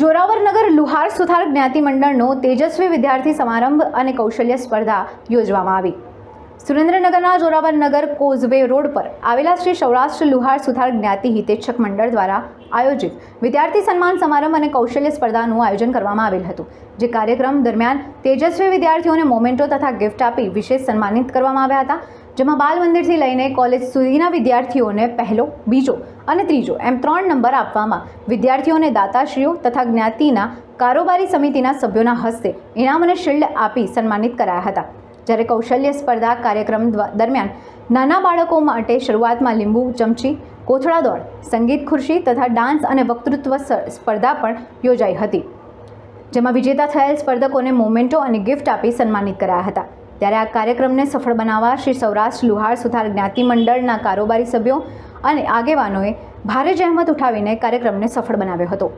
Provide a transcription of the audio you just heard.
જોરાવરનગર લુહાર સુથાર જ્ઞાતિ મંડળનો તેજસ્વી વિદ્યાર્થી સમારંભ અને કૌશલ્ય સ્પર્ધા યોજવામાં આવી. સુરેન્દ્રનગરના જોરાવર નગર કોઝવે રોડ પર આવેલા શ્રી સૌરાષ્ટ્ર લુહાર સુથાર જ્ઞાતિ હિતેચ્છક મંડળ દ્વારા આયોજિત વિદ્યાર્થી સન્માન સમારંભ અને કૌશલ્ય સ્પર્ધાનું આયોજન કરવામાં આવેલ હતું, જે કાર્યક્રમ દરમિયાન તેજસ્વી વિદ્યાર્થીઓને મોમેન્ટો તથા ગિફ્ટ આપી વિશેષ સન્માનિત કરવામાં આવ્યા હતા, જેમાં બાલ મંદિરથી લઈને કોલેજ સુધીના વિદ્યાર્થીઓને પહેલો, બીજો અને ત્રીજો એમ ત્રણ નંબર આપવામાં વિદ્યાર્થીઓને દાતાશ્રીઓ તથા જ્ઞાતિના કારોબારી સમિતિના સભ્યોના હસ્તે ઇનામ અને શિલ્ડ આપી સન્માનિત કરાયા હતા. જ્યારે કૌશલ્ય સ્પર્ધા કાર્યક્રમ દરમિયાન નાના બાળકો માટે શરૂઆતમાં લીંબુ, ચમચી, કોથળા દોડ, સંગીત ખુરશી તથા ડાન્સ અને વક્તૃત્વ સ્પર્ધા પણ યોજાઈ હતી, જેમાં વિજેતા થયેલ સ્પર્ધકોને મોમેન્ટો અને ગિફ્ટ આપી સન્માનિત કરાયા હતા. ત્યારે આ કાર્યક્રમને સફળ બનાવવા શ્રી સૌરાષ્ટ્ર લુહાર સુથાર જ્ઞાતિ મંડળના કારોબારી સભ્યો અને આગેવાનોએ ભારે જહેમત ઉઠાવીને કાર્યક્રમને સફળ બનાવ્યો હતો.